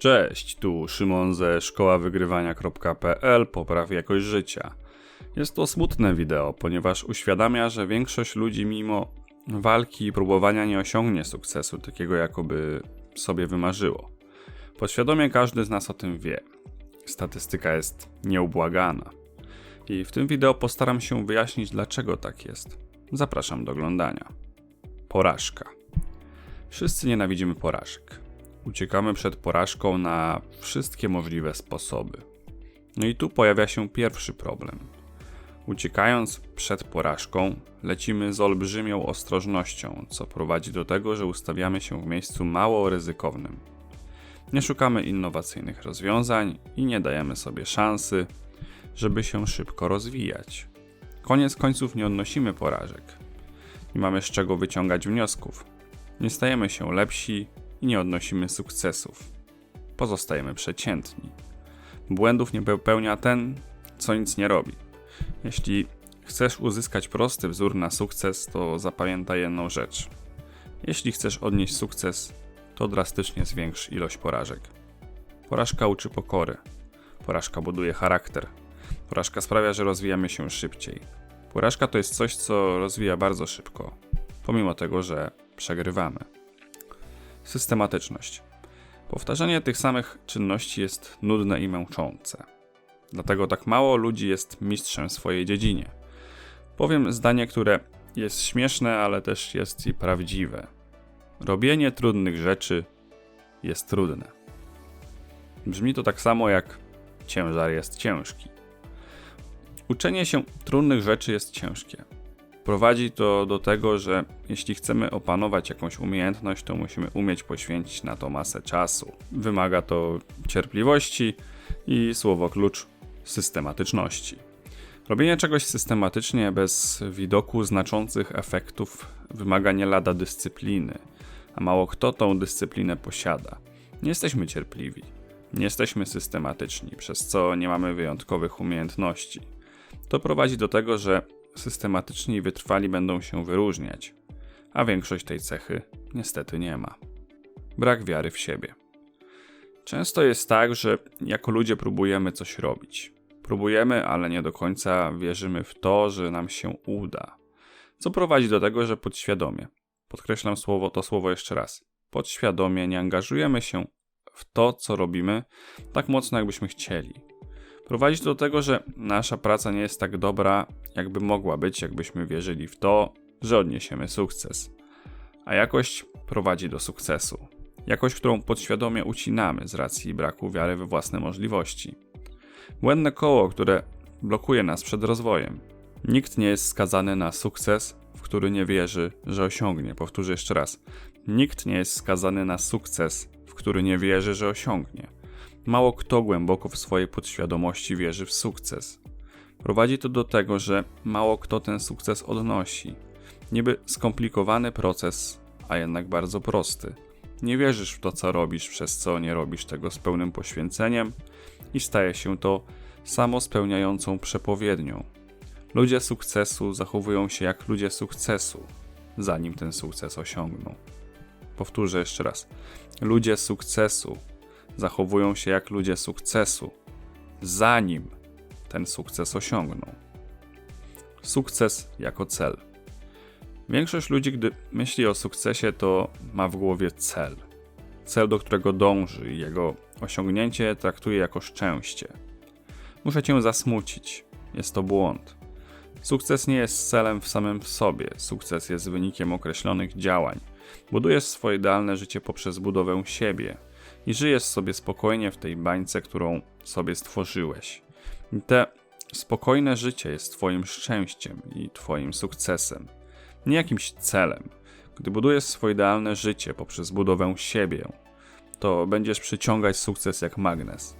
Cześć, tu Szymon ze szkoławygrywania.pl Popraw jakość życia. Jest to smutne wideo, ponieważ uświadamia, że większość ludzi mimo walki i próbowania nie osiągnie sukcesu takiego, jakoby sobie wymarzyło. Podświadomie każdy z nas o tym wie. Statystyka jest nieubłagana. I w tym wideo postaram się wyjaśnić, dlaczego tak jest. Zapraszam do oglądania. Porażka. Wszyscy nienawidzimy porażek. Uciekamy przed porażką na wszystkie możliwe sposoby. No i tu pojawia się pierwszy problem. Uciekając przed porażką, lecimy z olbrzymią ostrożnością, co prowadzi do tego, że ustawiamy się w miejscu mało ryzykownym. Nie szukamy innowacyjnych rozwiązań i nie dajemy sobie szansy, żeby się szybko rozwijać. Koniec końców nie odnosimy porażek. Nie mamy z czego wyciągać wniosków. Nie stajemy się lepsi i nie odnosimy sukcesów. Pozostajemy przeciętni. Błędów nie popełnia ten, co nic nie robi. Jeśli chcesz uzyskać prosty wzór na sukces, to zapamiętaj jedną rzecz. Jeśli chcesz odnieść sukces, to drastycznie zwiększ ilość porażek. Porażka uczy pokory. Porażka buduje charakter. Porażka sprawia, że rozwijamy się szybciej. Porażka to jest coś, co rozwija bardzo szybko, pomimo tego, że przegrywamy. Systematyczność. Powtarzanie tych samych czynności jest nudne i męczące. Dlatego tak mało ludzi jest mistrzem w swojej dziedzinie. Powiem zdanie, które jest śmieszne, ale też jest i prawdziwe. Robienie trudnych rzeczy jest trudne. Brzmi to tak samo jak ciężar jest ciężki. Uczenie się trudnych rzeczy jest ciężkie. Prowadzi to do tego, że jeśli chcemy opanować jakąś umiejętność, to musimy umieć poświęcić na to masę czasu. Wymaga to cierpliwości i słowo klucz systematyczności. Robienie czegoś systematycznie bez widoku znaczących efektów wymaga nie lada dyscypliny, a mało kto tą dyscyplinę posiada. Nie jesteśmy cierpliwi, nie jesteśmy systematyczni, przez co nie mamy wyjątkowych umiejętności. To prowadzi do tego, że systematyczni i wytrwali będą się wyróżniać, a większość tej cechy niestety nie ma. Brak wiary w siebie. Często jest tak, że jako ludzie próbujemy coś robić. Próbujemy, ale nie do końca wierzymy w to, że nam się uda. Co prowadzi do tego, że podświadomie, podkreślam słowo to słowo jeszcze raz, podświadomie nie angażujemy się w to, co robimy, tak mocno, jakbyśmy chcieli. Prowadzi to do tego, że nasza praca nie jest tak dobra, jakby mogła być, jakbyśmy wierzyli w to, że odniesiemy sukces. A jakość prowadzi do sukcesu. Jakość, którą podświadomie ucinamy z racji braku wiary we własne możliwości. Błędne koło, które blokuje nas przed rozwojem. Nikt nie jest skazany na sukces, w który nie wierzy, że osiągnie. Powtórzę jeszcze raz. Nikt nie jest skazany na sukces, w który nie wierzy, że osiągnie. Mało kto głęboko w swojej podświadomości wierzy w sukces. Prowadzi to do tego, że mało kto ten sukces odnosi. Niby skomplikowany proces, a jednak bardzo prosty. Nie wierzysz w to, co robisz, przez co nie robisz tego z pełnym poświęceniem i staje się to samospełniającą przepowiednią. Ludzie sukcesu zachowują się jak ludzie sukcesu, zanim ten sukces osiągną. Powtórzę jeszcze raz. Ludzie sukcesu zachowują się jak ludzie sukcesu, zanim ten sukces osiągną. Sukces jako cel. Większość ludzi, gdy myśli o sukcesie, to ma w głowie cel. Cel, do którego dąży i jego osiągnięcie traktuje jako szczęście. Muszę cię zasmucić. Jest to błąd. Sukces nie jest celem w samym w sobie. Sukces jest wynikiem określonych działań. Budujesz swoje idealne życie poprzez budowę siebie, i żyjesz sobie spokojnie w tej bańce, którą sobie stworzyłeś. I te spokojne życie jest Twoim szczęściem i Twoim sukcesem, nie jakimś celem. Gdy budujesz swoje idealne życie poprzez budowę siebie, to będziesz przyciągać sukces jak magnes.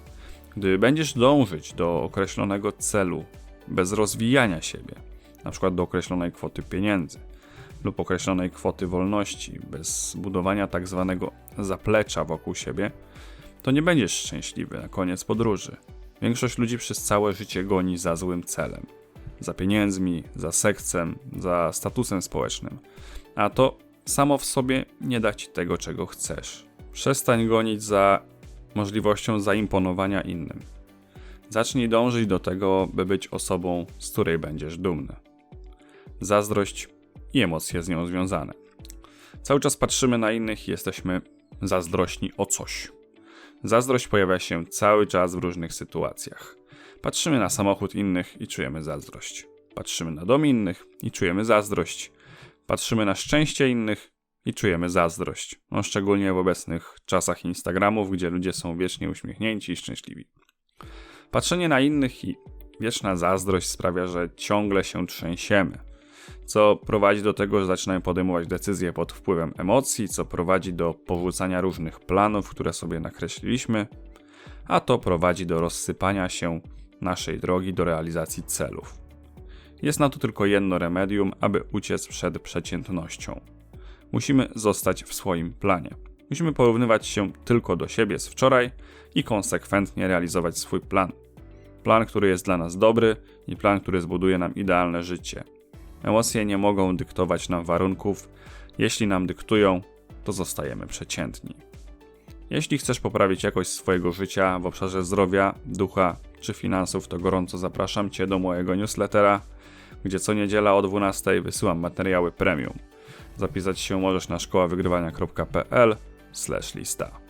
Gdy będziesz dążyć do określonego celu bez rozwijania siebie, na przykład do określonej kwoty pieniędzy, lub określonej kwoty wolności, bez budowania tak zwanego zaplecza wokół siebie, to nie będziesz szczęśliwy na koniec podróży. Większość ludzi przez całe życie goni za złym celem. Za pieniędzmi, za seksem, za statusem społecznym. A to samo w sobie nie da ci tego, czego chcesz. Przestań gonić za możliwością zaimponowania innym. Zacznij dążyć do tego, by być osobą, z której będziesz dumny. Zazdrość i emocje z nią związane. Cały czas patrzymy na innych i jesteśmy zazdrośni o coś. Zazdrość pojawia się cały czas w różnych sytuacjach. Patrzymy na samochód innych i czujemy zazdrość. Patrzymy na dom innych i czujemy zazdrość. Patrzymy na szczęście innych i czujemy zazdrość. No, szczególnie w obecnych czasach Instagramów, gdzie ludzie są wiecznie uśmiechnięci i szczęśliwi. Patrzenie na innych i wieczna zazdrość sprawia, że ciągle się trzęsiemy, co prowadzi do tego, że zaczynamy podejmować decyzje pod wpływem emocji, co prowadzi do powrócania różnych planów, które sobie nakreśliliśmy, a to prowadzi do rozsypania się naszej drogi do realizacji celów. Jest na to tylko jedno remedium, aby uciec przed przeciętnością. Musimy zostać w swoim planie. Musimy porównywać się tylko do siebie z wczoraj i konsekwentnie realizować swój plan. Plan, który jest dla nas dobry i plan, który zbuduje nam idealne życie. Emocje nie mogą dyktować nam warunków. Jeśli nam dyktują, to zostajemy przeciętni. Jeśli chcesz poprawić jakość swojego życia w obszarze zdrowia, ducha czy finansów, to gorąco zapraszam Cię do mojego newslettera, gdzie co niedziela o 12 wysyłam materiały premium. Zapisać się możesz na szkoławygrywania.pl/lista.